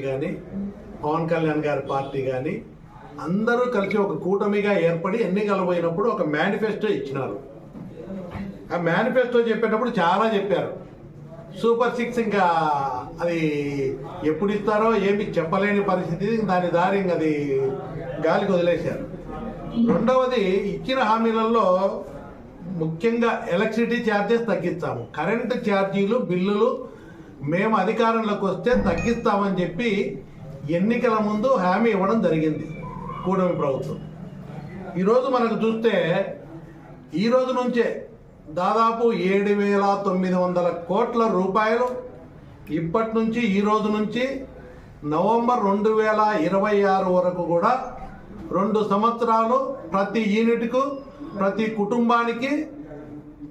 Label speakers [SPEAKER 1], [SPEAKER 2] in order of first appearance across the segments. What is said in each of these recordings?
[SPEAKER 1] కానీ పవన్ కళ్యాణ్ గారి పార్టీ కానీ అందరూ కలిసి ఒక కూటమిగా ఏర్పడి ఎన్నికలు పోయినప్పుడు ఒక మేనిఫెస్టో ఇచ్చినారు. ఆ మేనిఫెస్టో చెప్పేటప్పుడు చాలా చెప్పారు. సూపర్ సిక్స్ ఇంకా అది ఎప్పుడు ఇస్తారో ఏమి చెప్పలేని పరిస్థితి దాని దారి అది గాలికి వదిలేశారు. రెండవది ఇచ్చిన హామీలలో ముఖ్యంగా ఎలక్ట్రిసిటీ ఛార్జెస్ తగ్గిస్తాము. కరెంటు ఛార్జీలు బిల్లులు మేము అధికారంలోకి వస్తే తగ్గిస్తామని చెప్పి ఎన్నికల ముందు హామీ ఇవ్వడం జరిగింది కూటమి ప్రభుత్వం. ఈరోజు మనకు చూస్తే ఈరోజు నుంచే దాదాపు ఏడు వేల తొమ్మిది వందల కోట్ల రూపాయలు ఇప్పటి నుంచి ఈ రోజు నుంచి నవంబర్ రెండు వేల ఇరవై ఆరు వరకు కూడా రెండు సంవత్సరాలు ప్రతి యూనిట్కు ప్రతి కుటుంబానికి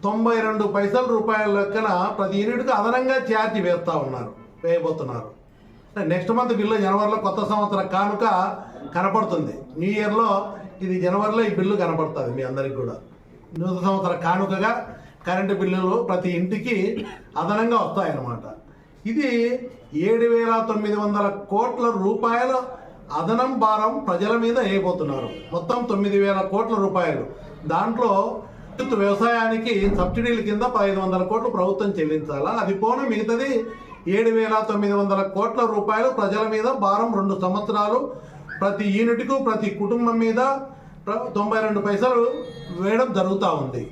[SPEAKER 1] తొంభై రెండు పైసల రూపాయల లెక్కన ప్రతి యూనిట్కు అదనంగా ఛార్జ్ వేస్తూ ఉన్నారు వేయబోతున్నారు. నెక్స్ట్ మంత్ బిల్లు జనవరిలో కొత్త సంవత్సర కానుక కనపడుతుంది. న్యూ ఇయర్లో ఇది జనవరిలో ఈ బిల్లు కనపడుతుంది మీ అందరికి కూడా. నూతన సంవత్సర కానుకగా కరెంటు బిల్లులు ప్రతి ఇంటికి అదనంగా వస్తాయన్నమాట. ఇది ఏడు వేల తొమ్మిది వందల కోట్ల రూపాయల అదనం భారం ప్రజల మీద వేయబోతున్నారు. మొత్తం తొమ్మిది వేల కోట్ల రూపాయలు. దాంట్లో విద్యుత్ వ్యవసాయానికి సబ్సిడీల కింద పదిహేను వందల కోట్లు ప్రభుత్వం చెల్లించాలా? అది పోను మిగతాది ఏడు వేల తొమ్మిది వందల కోట్ల రూపాయలు ప్రజల మీద భారం రెండు సంవత్సరాలు. ప్రతి యూనిట్కు ప్రతి కుటుంబం మీద తొంభై రెండు పైసలు వేయడం జరుగుతూ ఉంది.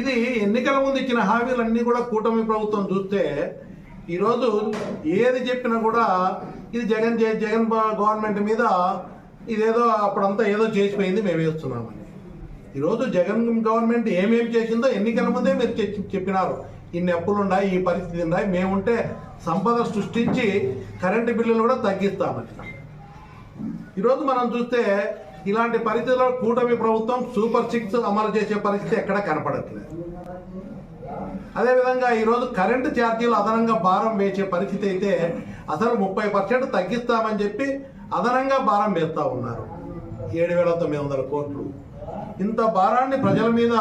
[SPEAKER 1] ఇది ఎన్నికల ముందు ఇచ్చిన హామీలన్నీ కూడా కూటమి ప్రభుత్వం చూస్తే ఈరోజు ఏది చెప్పినా కూడా ఇది జగన్ జగన్ గవర్నమెంట్ మీద ఇదేదో అప్పుడంతా ఏదో చేసిపోయింది మేము వేస్తున్నామని ఈరోజు జగన్ గవర్నమెంట్ ఏమేమి చేసిందో ఎన్నికల ముందే మీరు చెప్పినారు. ఇన్ని అప్పులు ఉన్నాయి ఈ పరిస్థితి ఉన్నాయి మేముంటే సంపద సృష్టించి కరెంటు బిల్లులు కూడా తగ్గిస్తామని ఈరోజు మనం చూస్తే ఇలాంటి పరిస్థితుల్లో కూటమి ప్రభుత్వం సూపర్ సిక్స్ అమలు చేసే పరిస్థితి ఎక్కడ కనపడట్లేదు. అదేవిధంగా ఈరోజు కరెంటు ఛార్జీలు అదనంగా భారం వేసే పరిస్థితి అయితే అసలు ముప్పై పర్సెంట్ తగ్గిస్తామని చెప్పి అదనంగా భారం వేస్తూ ఉన్నారు. ఏడు వేల తొమ్మిది వందల కోట్లు. ఇంత భారాన్ని ప్రజల మీద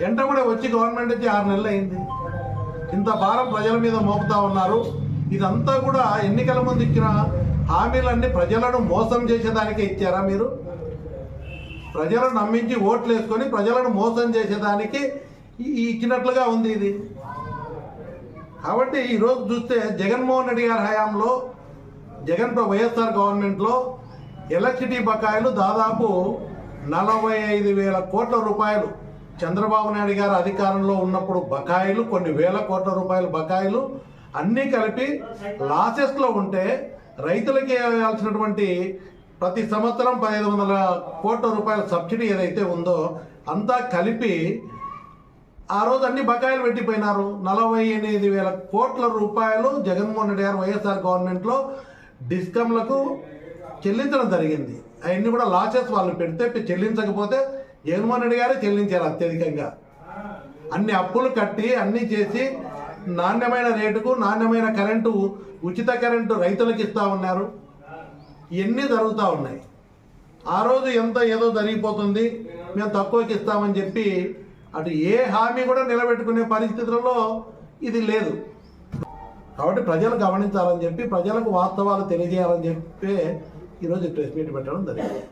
[SPEAKER 1] వెంటబడే వచ్చి గవర్నమెంట్ వచ్చి ఆరు నెలలు అయింది. ఇంత భారం ప్రజల మీద మోపుతా ఉన్నారు. ఇదంతా కూడా ఎన్నికల ముందు ఇచ్చిన హామీలన్నీ ప్రజలను మోసం చేసేదానికే ఇచ్చారా మీరు? ప్రజలను నమ్మించి ఓట్లు వేసుకొని ప్రజలను మోసం చేసేదానికి ఇచ్చినట్లుగా ఉంది ఇది. కాబట్టి ఈరోజు చూస్తే జగన్మోహన్ రెడ్డి గారి హయాంలో జగన్ వైఎస్ఆర్ గవర్నమెంట్లో ఎలక్ట్రిసిటీ బకాయిలు దాదాపు నలభై ఐదు వేల కోట్ల రూపాయలు. చంద్రబాబు నాయుడు గారు అధికారంలో ఉన్నప్పుడు బకాయిలు కొన్ని వేల కోట్ల రూపాయల బకాయిలు అన్నీ కలిపి లాసెస్లో ఉంటే రైతులకి వేయాల్సినటువంటి ప్రతి సంవత్సరం పదిహేను వందల కోట్ల రూపాయల సబ్సిడీ ఏదైతే ఉందో అంతా కలిపి ఆ రోజు అన్ని బకాయిలు పెట్టిపోయినారు. నలభై ఎనిమిది వేల కోట్ల రూపాయలు జగన్మోహన్ రెడ్డి గారు వైఎస్ఆర్ గవర్నమెంట్లో డిస్కమ్లకు చెల్లించడం జరిగింది. అవన్నీ కూడా లాసెస్ వాళ్ళు పెడితే చెల్లించకపోతే జగన్మోహన్ రెడ్డి గారే చెల్లించారు అత్యధికంగా. అన్ని అప్పులు కట్టి అన్నీ చేసి నాణ్యమైన రేటుకు నాణ్యమైన కరెంటు ఉచిత కరెంటు రైతులకు ఇస్తూ ఉన్నారు. ఇవన్నీ జరుగుతూ ఉన్నాయి. ఆ రోజు ఎంత ఏదో జరిగిపోతుంది మేము తక్కువకి ఇస్తామని చెప్పి అటు ఏ హామీ కూడా నిలబెట్టుకునే పరిస్థితులలో ఇది లేదు. కాబట్టి ప్రజలు గమనించాలని చెప్పి ప్రజలకు వాస్తవాలు తెలియజేయాలని చెప్పి ఈరోజు ప్రెస్ మీట్ పెట్టడం జరిగింది.